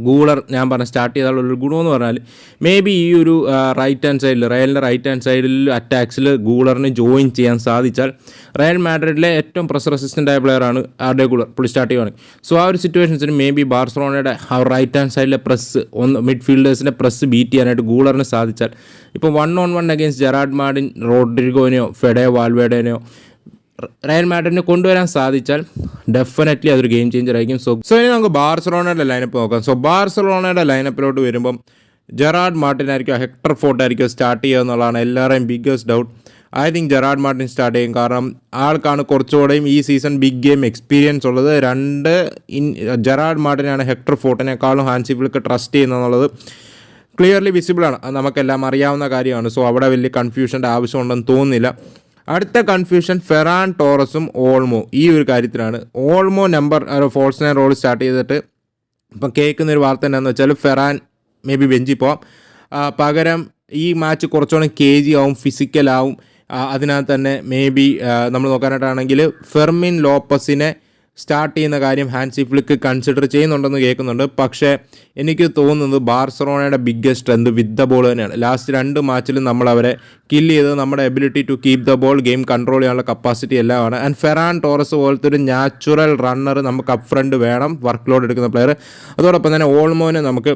ഗൂളർ ഞാൻ പറഞ്ഞ സ്റ്റാർട്ട് ചെയ്താലുള്ളൊരു ഗുണമെന്ന് പറഞ്ഞാൽ മേ ബി ഈ ഒരു റൈറ്റ് ഹാൻഡ് സൈഡിൽ റയലിന്റെ റൈറ്റ് ഹാൻഡ് സൈഡിൽ അറ്റാക്സിൽ ഗൂളറിന് ജോയിൻ ചെയ്യാൻ സാധിച്ചാൽ റയൽ മാഡ്രിഡിലെ ഏറ്റവും പ്രസ് റെസിസ്റ്റന്റ് ആയ പ്ലെയറാണ് ആർഡെ ഗൂളർ പുള്ളി സ്റ്റാർട്ട് ചെയ്യുകയാണെങ്കിൽ സോ ആ ഒരു സിറ്റുവേഷൻസിന് മേ ബി ബാർസലോണയുടെ ആ റൈറ്റ് ഹാൻഡ് സൈഡിലെ പ്രസ് ഒന്ന് മിഡ്ഫീൽഡേഴ്സിന്റെ പ്രസ് ബീറ്റ് ചെയ്യാനായിട്ട് ഗൂളറിന് സാധിച്ചാൽ ഇപ്പോൾ one on one against Gerard Martin റോഡ്രിഗോനെയോ Fede വാൽവേഡേനെയോ റയൽ മാഡ്രിഡിനെ കൊണ്ടുവരാൻ സാധിച്ചാൽ ഡെഫിനറ്റ്ലി അതൊരു ഗെയിം ചേഞ്ചർ ആയിരിക്കും. സോ സോ ഇനി നമുക്ക് ബാർസലോണയുടെ ലൈനപ്പ് നോക്കാം. സോ ബാർസലോണയുടെ ലൈനപ്പിലോട്ട് വരുമ്പം ജെറാഡ് മാർട്ടിൻ ആയിരിക്കും ഹെക്ടർ ഫോർട്ട് ആയിരിക്കും സ്റ്റാർട്ട് ചെയ്യുക എന്നുള്ളതാണ് എല്ലാവരുടെയും biggest doubt I think Gerard Martin start ചെയ്യും. കാരണം ആൾക്കാണ് കുറച്ചുകൂടെയും ഈ സീസൺ ബിഗ് ഗെയിം എക്സ്പീരിയൻസ് ഉള്ളത്. രണ്ട് ഇൻ ജെറാഡ് മാർട്ടിനാണ് ഹെക്ടർ ഫോർട്ടിനേക്കാളും ഹാൻസി ഫ്ലിക്ക് ട്രസ്റ്റ് ചെയ്യുന്നതെന്നുള്ളത് ക്ലിയർലി വിസിബിളാണ് അത് നമുക്കെല്ലാം അറിയാവുന്ന കാര്യമാണ്. സോ അവിടെ വലിയ കൺഫ്യൂഷന്റെ ആവശ്യമുണ്ടെന്ന് തോന്നുന്നില്ല. അടുത്ത കൺഫ്യൂഷൻ ഫെറാൻ ടോറസും ഓൾമോ ഈ ഒരു കാര്യത്തിലാണ്. Olmo number false nine role start ചെയ്തിട്ട് ഇപ്പം കേൾക്കുന്ന ഒരു വാർത്ത എന്താണെന്ന് വെച്ചാൽ ഫെറാൻ മേ ബി ബെഞ്ചിൽ പോവാം. പകരം ഈ മാച്ച് കുറച്ചുകൂടെ കെ ജി ആവും. ഫിസിക്കലാവും അതിനകത്ത് തന്നെ മേ ബി നമ്മൾ നോക്കാനായിട്ടാണെങ്കിൽ ഫെർമിൻ ലോപ്പസിനെ സ്റ്റാർട്ട് ചെയ്യുന്ന കാര്യം ഹാൻസി ഫ്ലിക്ക് കൺസിഡർ ചെയ്യുന്നുണ്ടെന്ന് കേൾക്കുന്നുണ്ട്. പക്ഷേ എനിക്ക് തോന്നുന്നത് ബാർസറോണയുടെ biggest strength with the ball തന്നെയാണ്. ലാസ്റ്റ് രണ്ട് മാച്ചിലും നമ്മൾ അവരെ കില്ല് ചെയ്തത് നമ്മുടെ ability to keep the ball game control ചെയ്യാനുള്ള കപ്പാസിറ്റി എല്ലാമാണ്. ആൻഡ് ഫെറാൻ ടോറസ് പോലത്തെ ഒരു നാച്ചുറൽ റണ്ണർ നമുക്ക് അപ്പ് ഫ്രണ്ട് വേണം വർക്ക് ലോഡ് എടുക്കുന്ന പ്ലെയർ അതോടൊപ്പം തന്നെ ഓൾമോനെ നമുക്ക്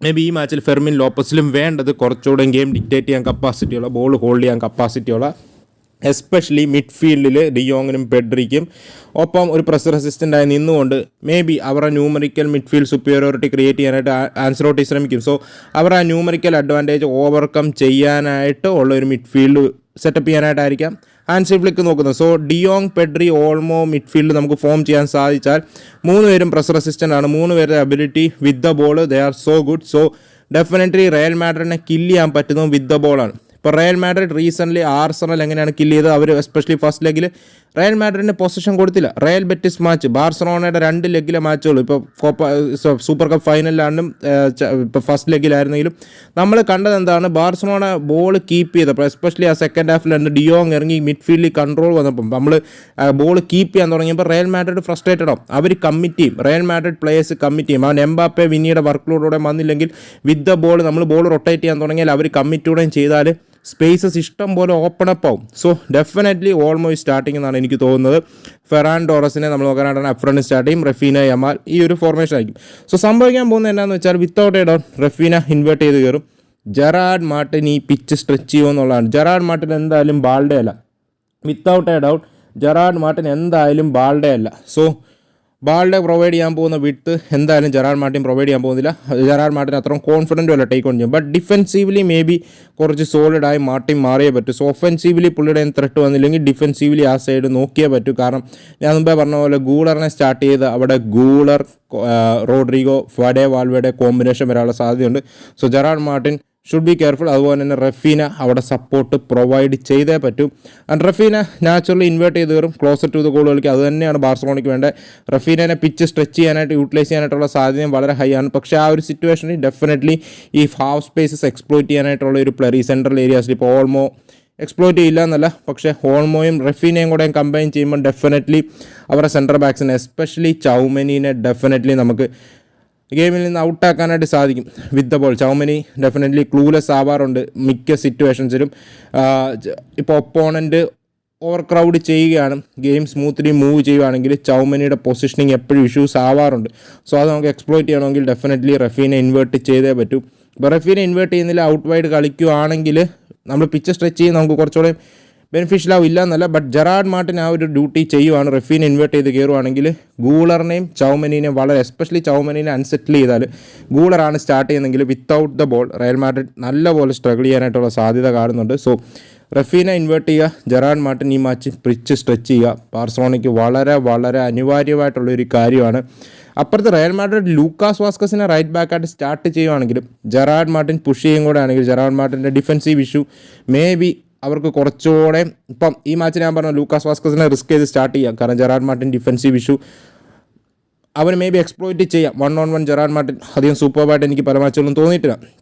മേ ബി ഈ മാച്ചിൽ ഫെർമിൻ ലോപ്പസിലും വേണ്ടത് കുറച്ചുകൂടെ ഗെയിം ഡിക്റ്റേറ്റ് ചെയ്യാൻ കപ്പാസിറ്റിയുള്ള ബോൾ ഹോൾഡ് ചെയ്യാൻ കപ്പാസിറ്റിയുള്ള എസ്പെഷ്യലി മിഡ്ഫീൽഡിൽ ഡിയോങ്ങിനും പെഡ്രിക്കും ഒപ്പം ഒരു പ്രസർ അസിസ്റ്റന്റായി നിന്നുകൊണ്ട് മേ ബി അവരുടെ ന്യൂമറിക്കൽ മിഡ്ഫീൽഡ് സുപ്പീരിയോറിറ്റി ക്രിയേറ്റ് ചെയ്യാനായിട്ട് ആൻസറോട്ടി ശ്രമിക്കും. സോ അവർ ആ ന്യൂമറിക്കൽ അഡ്വാന്റേജ് ഓവർകം ചെയ്യാനായിട്ട് ഉള്ള ഒരു മിഡ്ഫീൽഡ് സെറ്റപ്പ് ചെയ്യാനായിട്ടായിരിക്കാം ഹാൻസി ഫ്ലിക്ക് നോക്കുന്നത്. So De Jong Pedri Olmo midfield നമുക്ക് ഫോം ചെയ്യാൻ സാധിച്ചാൽ മൂന്ന് പേരും പ്രസർ അസിസ്റ്റന്റ് ആണ്. മൂന്ന് പേരുടെ ability with the ball they are so good so definitely Real മാഡ്രിഡിനെ kill ചെയ്യാൻ പറ്റുന്നതും വിത്ത് ദ ബോളാണ് ഇപ്പോൾ റയൽ മാഡ്രിഡ് റീസെന്റ്ലി ആർസണൽ എങ്ങനെയാണ് കില്ല് ചെയ്തത്? അവർ എസ്പെഷ്യലി ഫസ്റ്റ് ലെഗിൽ റയൽ മാഡ്രിഡിന് പൊസിഷൻ കൊടുത്തില്ല. റയൽ ബെറ്റിസ് മാച്ച് ബാർസലോണയുടെ രണ്ട് ലെഗിലെ മാച്ചുകൾ ഇപ്പോൾ കോപ്പ സൂപ്പർ കപ്പ് ഫൈനലിലാണ്ടും ഇപ്പോൾ ഫസ്റ്റ് ലെഗിലായിരുന്നെങ്കിലും നമ്മൾ കണ്ടത് എന്താണ്? ബാർസലോണ ബോൾ കീപ്പ് ചെയ്തപ്പോൾ എസ്പെഷ്യലി ആ സെക്കൻഡ് ഹാഫിൽ ഡിയോങ് ഇറങ്ങി മിഡ്ഫീൽഡിൽ കൺട്രോൾ വന്നപ്പം. നമ്മൾ ബോൾ കീപ്പ് ചെയ്യാൻ തുടങ്ങിയപ്പോൾ റയൽ മാഡ്രിഡ് ഫ്രസ്ട്രേറ്റഡ് ആവും. അവർ കമ്മിറ്റ് ചെയ്യും. റയൽ മാഡ്രിഡ് പ്ലേയേഴ്സ് കമ്മിറ്റ് ചെയ്യും. അവൻ എംബാപ്പെ വിനിയുടെ വർക്ക് ലോഡോടെ വന്നില്ലെങ്കിൽ വിത്ത് ദ ബോൾ നമ്മൾ ബോൾ റൊട്ടേറ്റ് ചെയ്യാൻ തുടങ്ങിയാൽ അവർ കമ്മിറ്റൂടെയും ചെയ്താൽ സ്പേസസ് ഇഷ്ടം പോലെ ഓപ്പൺ അപ്പ് ആവും. സോ ഡെഫിനറ്റ്ലി ഓൾമോസ്റ്റ് സ്റ്റാർട്ടിംഗ് എന്നാണ് എനിക്ക് തോന്നുന്നത്. ഫെറാൻ ടോറസിനെ നമ്മൾ നോക്കാനായിട്ടാണ് അഫ്രണ്ട് സ്റ്റാർട്ട് ചെയ്യും. റഫീന യമാൽ ഈ ഒരു ഫോർമേഷൻ ആയിരിക്കും. സോ സംഭവിക്കാൻ പോകുന്നത് എന്താണെന്ന് വെച്ചാൽ without a doubt Raphinha invert ചെയ്ത് കയറും. ജെറാഡ് മാർട്ടിൻ ഈ പിച്ച് സ്ട്രെച്ച് ചെയ്യുമെന്നുള്ളതാണ് ജെറാഡ് മാർട്ടിൻ എന്തായാലും ബാൾഡേ അല്ല. Without a doubt Gerard Martin എന്തായാലും ബാൾഡേ അല്ല. സോ ബാൾഡെ പ്രൊവൈഡ് ചെയ്യാൻ പോകുന്ന വിട്ട് എന്തായാലും ജെറാൾ മാർട്ടിൻ പ്രൊവൈഡ് ചെയ്യാൻ പോകുന്നില്ല. ജെറാൾ മാർട്ടിൻ അത്രയും കോൺഫിഡന്റും അല്ല ടേക്ക് ഓൺ ചെയ്യും. ബട്ട് ഡിഫെൻസീവ്ലി മേ ബി കുറച്ച് സോളിഡായി മാർട്ടിൻ മാറിയേ പറ്റൂ. സോ ഒഫെൻസീവ്ലി പുള്ളിയുടെ ത്രെട്ട് വന്നില്ലെങ്കിൽ ഡിഫെൻസീവ്ലി ആ സൈഡ് നോക്കിയേ പറ്റൂ. കാരണം ഞാൻ മുമ്പേ പറഞ്ഞ പോലെ ഗൂളറിനെ സ്റ്റാർട്ട് ചെയ്ത് അവിടെ ഗൂളർ റോഡ്രിഗോ ഫഡേ വാൽവയുടെ കോമ്പിനേഷൻ വരാനുള്ള സാധ്യതയുണ്ട്. So Gerard Martin should be careful അതുപോലെ തന്നെ റഫീന അവിടെ സപ്പോർട്ട് പ്രൊവൈഡ് ചെയ്തേ പറ്റൂ. ആൻഡ് റഫീന നാച്ചുറലി ഇൻവേർട്ട് ചെയ്ത് കയറും. ക്ലോസർ ടു ദ ഗോൾ കളിക്കുക അത് തന്നെയാണ് ബാർസലോണയ്ക്ക് വേണ്ടത്. റഫീനെ പിച്ച് സ്ട്രെച്ച് ചെയ്യാനായിട്ട് യൂട്ടിലൈസ് ചെയ്യാനായിട്ടുള്ള സാധ്യതയും വളരെ ഹൈ ആണ്. പക്ഷേ ആ ഒരു സിറ്റുവേഷനിൽ ഡെഫിനറ്റ്ലി ഈ ഹാഫ് സ്പേസസ് എക്സ്പ്ലോയിറ്റ് ചെയ്യാനായിട്ടുള്ള ഒരു പ്ലെയർ ഈ സെൻട്രൽ ഏരിയാസിൽ ഇപ്പോൾ ഓൾമോ എക്സ്പ്ലോയിറ്റ് ചെയ്യില്ല എന്നല്ല. പക്ഷേ ഹോൾമോയും റഫീനയും കൂടെ കമ്പൈൻ ചെയ്യുമ്പോൾ ഡെഫിനറ്റ്ലി അവരുടെ സെന്റർ ബാക്സിനെ എസ്പെഷ്യലി ചൗമനീനെ ഡെഫിനറ്റ്ലി നമുക്ക് ഗെയിമിൽ നിന്ന് ഔട്ടാക്കാനായിട്ട് സാധിക്കും. With the ball Tchouameni definitely clueless ആവാറുണ്ട് മിക്ക സിറ്റുവേഷൻസിലും ഇപ്പോൾ ഒപ്പോണന്റ് ഓവർ ക്രൗഡ് ചെയ്യുകയാണ്. ഗെയിം സ്മൂത്ത്ലി മൂവ് ചെയ്യുകയാണെങ്കിൽ ചൗമനിയുടെ പൊസിഷനിങ് എപ്പോഴും ഇഷ്യൂസ് ആവാറുണ്ട്. സോ അത് നമുക്ക് എക്സ്പ്ലോയിറ്റ് ചെയ്യണമെങ്കിൽ ഡെഫിനറ്റ്ലി റഫീനെ ഇൻവേർട്ട് ചെയ്തേ പറ്റൂ. ഇപ്പോൾ റഫീനെ ഇൻവേർട്ട് ചെയ്യുന്നില്ല ഔട്ട് വൈഡ് കളിക്കുകയാണെങ്കിൽ നമ്മൾ പിച്ച് സ്ട്രെച്ച് ചെയ്ത് നമുക്ക് കുറച്ചുകൂടെ ബെനിഫിഷ്യൽ ആവും ഇല്ല എന്നല്ല ബട്ട് ജെറാഡ് മാർട്ടിൻ ആ ഒരു ഡ്യൂട്ടി ചെയ്യുവാണ്. റെഫീനെ ഇൻവേർട്ട് ചെയ്ത് കയറുവാണെങ്കിൽ ഗൂളറിനെയും ചൗമനീനെയും വളരെ എസ്പെഷ്യലി ചൗമനീനെ അൺസെറ്റിൽ ചെയ്താൽ ഗൂളറാണ് സ്റ്റാർട്ട് ചെയ്യുന്നതെങ്കിൽ without the ball Real Madrid നല്ലപോലെ സ്ട്രഗിൾ ചെയ്യാനായിട്ടുള്ള സാധ്യത കാണുന്നുണ്ട്. സോ റഫീനെ ഇൻവേർട്ട് ചെയ്യുക ജെറാഡ് മാർട്ടിൻ ഈ മാച്ച് പ്രിച്ച് സ്ട്രെച്ച് ചെയ്യുക. ബാർസലോണയ്ക്ക് വളരെ വളരെ അനിവാര്യമായിട്ടുള്ള ഒരു കാര്യമാണ്. അപ്പുറത്ത് റയൽ മാർട്ടിന്റെ ലൂക്കാസ് വാസ്കസിനെ റൈറ്റ് ബാക്കായിട്ട് സ്റ്റാർട്ട് ചെയ്യുവാണെങ്കിലും ജെറാഡ് മാർട്ടിൻ പുഷ് ചെയ്യും കൂടെ ആണെങ്കിൽ ജെറാഡ് മാർട്ടിന്റെ ഡിഫൻസീവ് ഇഷ്യൂ മേ ബി അവർക്ക് കുറച്ചുകൂടെ ഇപ്പം ഈ മാച്ച് ഞാൻ പറഞ്ഞു ലൂക്കാസ് വാസ്കസിനെ റിസ്ക് ചെയ്ത് സ്റ്റാർട്ട് ചെയ്യാം. കാരണം ജെറാഡ് മാർട്ടിൻ ഡിഫൻസീവ് ഇഷ്യൂ അവന് മേ ബി എക്സ്പ്ലോയിറ്റ് ചെയ്യാം. One on one Gerard Martin അധികം സൂപ്പർബായിട്ട് എനിക്ക് പല മാച്ചുകളും തോന്നിയിട്ടില്ല.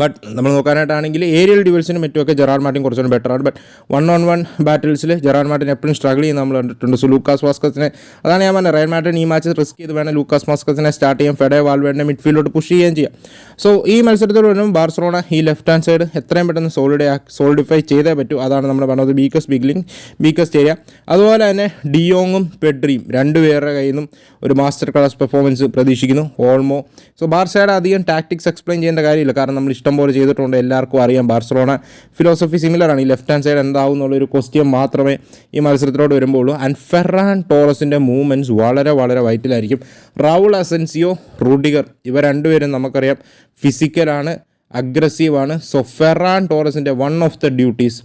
ബട്ട് നമ്മൾ നോക്കാനായിട്ടാണെങ്കിൽ ഏരിയൽ ഡ്യൂവൽസിനും മറ്റുമൊക്കെ ജെറാൾ മാർട്ടിൻ കുറച്ചുകൂടി ബെറ്റർ ആണ്. ബട്ട് വൺ ഓൺ വൺ ബാറ്റിൽസിൽ ജെറാൾ മാർട്ടിൻ എപ്പോഴും സ്ട്രഗിൾ ചെയ്യുന്ന നമ്മൾ കണ്ടിട്ടുണ്ട്. സോ ലൂക്കാസ് വാസ്കസിനെ അതാണ് ഞാൻ പറഞ്ഞത്. റയൽ മാർട്ടിൻ ഈ മാച്ച് റിസ്ക് ചെയ്ത് വേണം ലൂക്കാസ് വാസ്കസിനെ സ്റ്റാർട്ട് ചെയ്യാം ഫെഡേ വാൽവേഡിനെ മിഡ്ഫീൽഡിലോട്ട് പുഷ് ചെയ്യുകയും ചെയ്യാം. സോ ഈ മത്സരത്തിൽ ബാർസലോണ ഈ ലെഫ്റ്റ് ഹാൻഡ് സൈഡ് എത്രയും പെട്ടെന്ന് സോളിഡ് സോളിഡിഫൈ ചെയ്തേ പറ്റൂ. അതാണ് നമ്മൾ പറഞ്ഞത് ബീക്കസ് ബിഗ്ലിംഗ് ബീക്കസ് ഏരിയ അതുപോലെ തന്നെ ഡിയോങ്ങും പെഡ്രിയും രണ്ടുപേരുടെ കയ്യിൽ നിന്നും ഒരു മാസ്റ്റർ ക്ലാസ് പെർഫോമൻസ് പ്രതീക്ഷിക്കുന്നു. ഓൾമോ സോ ബാർസയുടെ അധികം ടാക്ടിക്സ് എക്സ്പ്ലെയിൻ ചെയ്യേണ്ട കാര്യമില്ല. കാരണം നമ്മൾ ഇഷ്ടം പോലെ ചെയ്തിട്ടുണ്ട്. എല്ലാവർക്കും അറിയാം. ബാർസലോണ ഫിലോസഫി സിമിലറാണ് ഈ ലെഫ്റ്റ് ഹാൻഡ് സൈഡ് എന്താവും എന്നുള്ളൊരു ക്വസ്റ്റ്യൻ മാത്രമേ ഈ മത്സരത്തിലോട്ട് വരുമ്പോഴുള്ളൂ ആൻഡ് ഫെറാൻ ടോറസിന്റെ മൂവ്മെന്റ്സ് വളരെ വളരെ വൈറ്റിലായിരിക്കും റൗൾ അസൻസിയോ റൂഡിഗർ ഇവ രണ്ടുപേരും നമുക്കറിയാം ഫിസിക്കലാണ് അഗ്രസീവാണ് so Ferran ടോറസിന്റെ one of the duties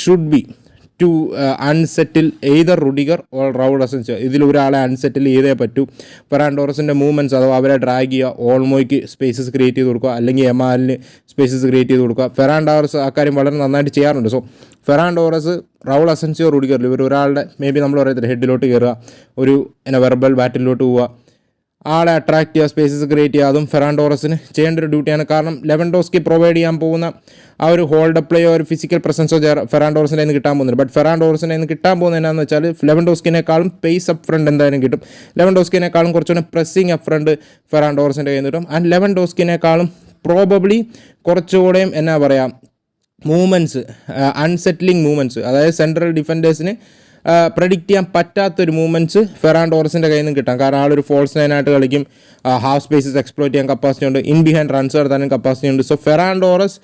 should be to unsettle either Rudiger or Raul Asencio ഇതിൽ ഒരാളെ അൺസെറ്റിൽ ചെയ്തേ പറ്റൂ. പെറാൻഡോറസിന്റെ മൂവ്മെന്റ്സ് അഥവാ അവരെ ഡ്രാഗ് ചെയ്യുക ഓൾമോയ്ക്ക് സ്പേസസ് ക്രിയേറ്റ് ചെയ്ത് കൊടുക്കുക അല്ലെങ്കിൽ എമാലിന് സ്പേസസ് ക്രിയേറ്റ് ചെയ്ത് കൊടുക്കുക. ഫെറാൻഡോറസ് അക്കാര്യം വളരെ നന്നായിട്ട് ചെയ്യാറുണ്ട്. So Ferran Torres Raul Asencio റുഡിഗറിൽ ഇവർ ഒരാളുടെ മേ ബി നമ്മൾ പറയത്തില്ല ഹെഡിലോട്ട് കയറുക ഒരു എന്നാ വെർബൽ ബാറ്റിലോട്ട് പോവുക ആളെ അട്രാക്റ്റ് ചെയ്യുക സ്പേസസ് ക്രിയേറ്റ് ചെയ്യുക അതും ഫെറാൻ ടോറസിന് ചെയ്യേണ്ട ഒരു ഡ്യൂട്ടിയാണ് കാരണം ലെവൻ ഡോസ്കി പ്രൊവൈഡ് ചെയ്യാൻ പോകുന്ന ആ ഒരു ഹോൾഡ് പ്ലേയോ ഒരു ഫിസിക്കൽ പ്രസൻസോ ഫെറാൻ ടോറസിന്റെ നിന്ന് കിട്ടാൻ പോകുന്നില്ല. ബട്ട് ഫെറാൻ ടോറസിന്റെ നിന്ന് കിട്ടാൻ പോകുന്നത് എന്നാന്ന് വെച്ചാൽ ലെവൻ ഡോസ്കിനേക്കാളും പേസ് അപ്പ് ഫ്രണ്ട് എന്തായാലും കിട്ടും. ലെവൻ ഡോസ്കിനേക്കാളും കുറച്ചുകൂടെ പ്രസ്സിങ് അപ്പ് ഫ്രണ്ട് ഫെറാൻ ടോറസിന്റെ കയ്യിൽ കിട്ടും. ആൻഡ് ലെവൻ ഡോസ്കിനേക്കാളും പ്രോബബ്ലി കുറച്ചുകൂടെയും എന്നാ പറയുക മൂവ്മെന്റ്സ് അൺസെറ്റിലിംഗ് മൂവ്മെന്റ്സ് അതായത് സെൻട്രൽ ഡിഫൻഡേഴ്സിന് പ്രഡിക്റ്റ് ചെയ്യാൻ പറ്റാത്തൊരു മൂവ്മെന്റ്സ് ഫെറാൻ ടോറസിന്റെ കയ്യിൽ നിന്ന് കിട്ടാം. കാരണം ആളൊരു ഫോൾസ് നൈനായിട്ട് കളിക്കും. ഹാഫ് സ്പേസസ് എക്സ്പ്ലോയിറ്റ് ചെയ്യാൻ കപ്പാസിറ്റി ഉണ്ട്. ഇൻ ബിഹൈൻഡ് റൺസ് നടത്താനും കപ്പാസിറ്റി ഉണ്ട്. സോ ഫെറാൻ ടോറസ്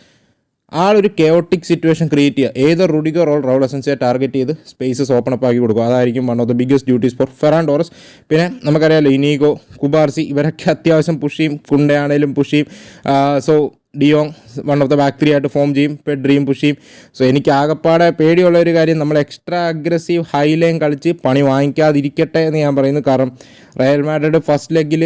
ആളൊരു കെയോട്ടിക് സിറ്റുവേഷൻ ക്രിയേറ്റ് ചെയ്യുക. ഏത് റുഡിഗോ റോൾ റൗൾ എസൻസിയെ ടാർഗറ്റ് ചെയ്ത് സ്പേസസ് ഓപ്പൺ അപ്പ് ആക്കി കൊടുക്കും. അതായിരിക്കും one of the biggest duties for Ferran Torres. പിന്നെ നമുക്കറിയാമല്ലോ ഇനീഗോ കുബാർസി ഇവരൊക്കെ അത്യാവശ്യം പുഷ് ചെയ്യും. കുണ്ടയാണേലും പുഷ് ചെയ്യും. So De Jong one of the three ആയിട്ട് ഫോം ചെയ്യും പെഡ്രിയും പുഷ് ചെയ്യും. സോ എനിക്ക് ആകെപ്പാടെ പേടിയുള്ള ഒരു കാര്യം നമ്മൾ എക്സ്ട്രാ അഗ്രസീവ് ഹൈ ലൈൻ കളിച്ച് പണി വാങ്ങിക്കാതിരിക്കട്ടെ എന്ന് ഞാൻ പറയുന്നു. കാരണം റയൽ മാഡ്രിഡ് ഫസ്റ്റ് ലെഗിൽ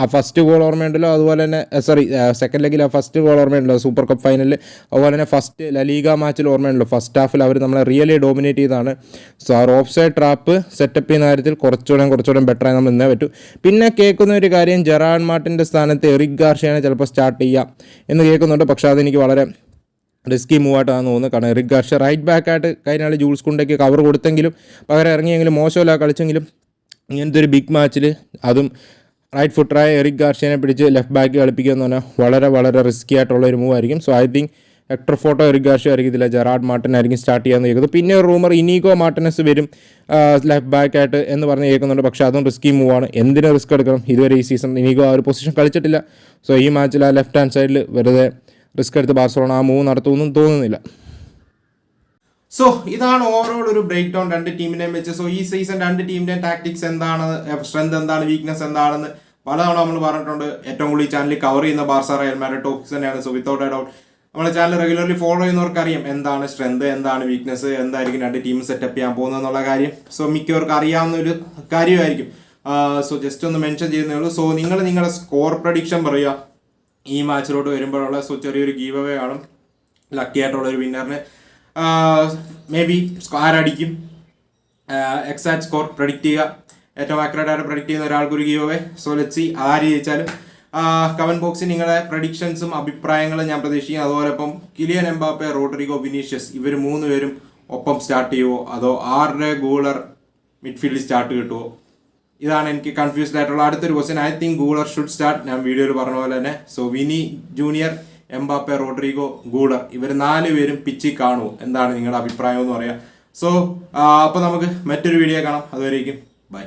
ആ ഫസ്റ്റ് ഗോൾ ഓർമ്മയുണ്ടല്ലോ അതുപോലെ തന്നെ സോറി സെക്കൻഡ് ലെഗിൽ ആ ഫസ്റ്റ് ഗോൾ ഓർമ്മയുണ്ടല്ലോ സൂപ്പർ കപ്പ് ഫൈനലിൽ അതുപോലെ തന്നെ ഫസ്റ്റ് ലലീഗ മാച്ചിൽ ഓർമ്മയുണ്ടല്ലോ ഫസ്റ്റ് ഹാഫിൽ അവർ നമ്മളെ റിയലി ഡോമിനേറ്റ് ചെയ്താണ് സോ ആ ഓഫ് സൈഡ് ട്രാപ്പ് സെറ്റപ്പ് ചെയ്യുന്ന കാര്യത്തിൽ കുറച്ചുകൂടെ കുറച്ചുകൂടെ ബെറ്ററായി നമ്മൾ നിന്നേ പറ്റൂ. പിന്നെ കേൾക്കുന്ന ഒരു കാര്യം ജെറാൻ മാർട്ടിന്റെ സ്ഥാനത്ത് എറിക് ഗാർഷ്യനെ ചിലപ്പോൾ സ്റ്റാർട്ട് ചെയ്യുക. എന്ന് കേൾക്കുന്നുണ്ട്. പക്ഷേ അതെനിക്ക് വളരെ റിസ്കി മൂവായിട്ടാണ് തോന്നുന്നത്. കാരണം എറിക് ഗാർഷ്യ റൈറ്റ് ബാക്കായിട്ട് കഴിഞ്ഞ ആൾ ജൂൾസ് കൊണ്ടേക്ക് കവർ കൊടുത്തെങ്കിലും പകരം ഇറങ്ങിയെങ്കിലും മോശമല്ല കളിച്ചെങ്കിലും ഇങ്ങനത്തെ ഒരു ബിഗ് മാച്ചിൽ അതും റൈറ്റ് ഫുട്ടറായ എറിക് ഗാർഷ്യനെ പിടിച്ച് ലെഫ്റ്റ് ബാക്ക് കളിപ്പിക്കുക എന്ന് പറഞ്ഞാൽ വളരെ വളരെ റിസ്കി ആയിട്ടുള്ള ഒരു മൂവ് ആയിരിക്കും. So I think Hector Fort ആയിരിക്കും ആയിരിക്കത്തില്ല. ജെറാഡ് മാർട്ടിൻ ആയിരിക്കും സ്റ്റാർട്ട് ചെയ്യാമെന്ന് കേൾക്കുന്നത്. പിന്നെ ഒരു റൂമർ ഇനീഗോ മാർട്ടിനസ് വരും ലെഫ്റ്റ് ബാക്ക് ആയിട്ട് എന്ന് പറഞ്ഞ് കേൾക്കുന്നുണ്ട്. പക്ഷേ അതും റിസ്കി മൂവാണ് എന്തിനു റിസ്ക് എടുക്കണം? ഇതുവരെ ഈ സീസൺ ഇനീഗോ ആ ഒരു പൊസിഷൻ കളിച്ചിട്ടില്ല. സോ ഈ മാച്ചിൽ ആ ലെഫ്റ്റ് ഹാൻഡ് സൈഡിൽ വെറുതെ റിസ്ക് എടുത്ത് ബാർസലോണ ആ മൂവ് നടത്തുമെന്നും തോന്നുന്നില്ല. സോ ഇതാണ് ഓവറോൾ ഒരു ബ്രേക്ക് ഡൗൺ രണ്ട് ടീമിനെയും വെച്ച്. സോ ഈ സീസൺ രണ്ട് ടീമിന്റെ ടാക്ടിക്സ് എന്താണ്? സ്ട്രെങ്ത് എന്താണ്? വീക്ക്നെസ് എന്താണെന്ന് പലതവണ നമ്മൾ പറഞ്ഞിട്ടുണ്ട്. ഏറ്റവും കൂടുതൽ ചാനലിൽ കവർ ചെയ്യുന്ന ബാർസ റയൽ ടോപ്പിക്സ് തന്നെയാണ്. സോ വിത്തൗട്ട് എ ഡൗട്ട് നമ്മുടെ ചാനൽ റെഗുലർലി ഫോളോ ചെയ്യുന്നവർക്ക് അറിയാം എന്താണ് സ്ട്രെങ്ത് എന്താണ് വീക്ക്നെസ് എന്തായിരിക്കും രണ്ട് ടീം സെറ്റപ്പ് ചെയ്യാൻ പോകുന്നത് എന്നുള്ള കാര്യം. സോ മിക്കവർക്ക് അറിയാവുന്ന ഒരു കാര്യമായിരിക്കും സോ ജസ്റ്റ് ഒന്ന് മെൻഷൻ ചെയ്യുന്നേ ഉള്ളൂ. സോ നിങ്ങൾ നിങ്ങളുടെ സ്കോർ പ്രഡിക്ഷൻ പറയുക. ഈ മാച്ചിലോട്ട് വരുമ്പോഴുള്ള സോ ചെറിയൊരു ഗീവ് അവേ കാണും ലക്കി ആയിട്ടുള്ള ഒരു വിന്നറിന് മേ ബി ആരടിക്കും എക്സാക്ട് സ്കോർ പ്രഡിക്റ്റ് ചെയ്യുക. ഏറ്റവും ആക്യുറേറ്റ് ആയിട്ട് പ്രഡിക്റ്റ് ചെയ്യുന്ന ഒരാൾക്ക് ഒരു give away so let see ആര് ജയിച്ചാലും കമന്റ് ബോക്സിൽ നിങ്ങളുടെ പ്രഡിക്ഷൻസും അഭിപ്രായങ്ങളും ഞാൻ പ്രതീക്ഷിക്കുന്നു. അതുപോലെ ഇപ്പം കിലിയൻ എംബാപ്പെ റോഡ്രിഗോ വിനീഷ്യസ് ഇവർ മൂന്ന് പേരും ഒപ്പം സ്റ്റാർട്ട് ചെയ്യുമോ അതോ ആരുടെ ഗൂളർ മിഡ്ഫീൽഡിൽ സ്റ്റാർട്ട് കിട്ടുമോ ഇതാണ് എനിക്ക് കൺഫ്യൂസ്ഡ് ആയിട്ടുള്ള അടുത്തൊരു question I think Guler should start ഞാൻ വീഡിയോയിൽ പറഞ്ഞ പോലെ തന്നെ. So Vini junior Mbappe Rodrygo Guler ഇവർ നാല് പേരും പിച്ചിൽ കാണുമോ എന്താണ് നിങ്ങളുടെ അഭിപ്രായം എന്ന് പറയാം. സോ അപ്പോൾ നമുക്ക് മറ്റൊരു വീഡിയോ കാണാം. അതുവരേക്കും. ബൈ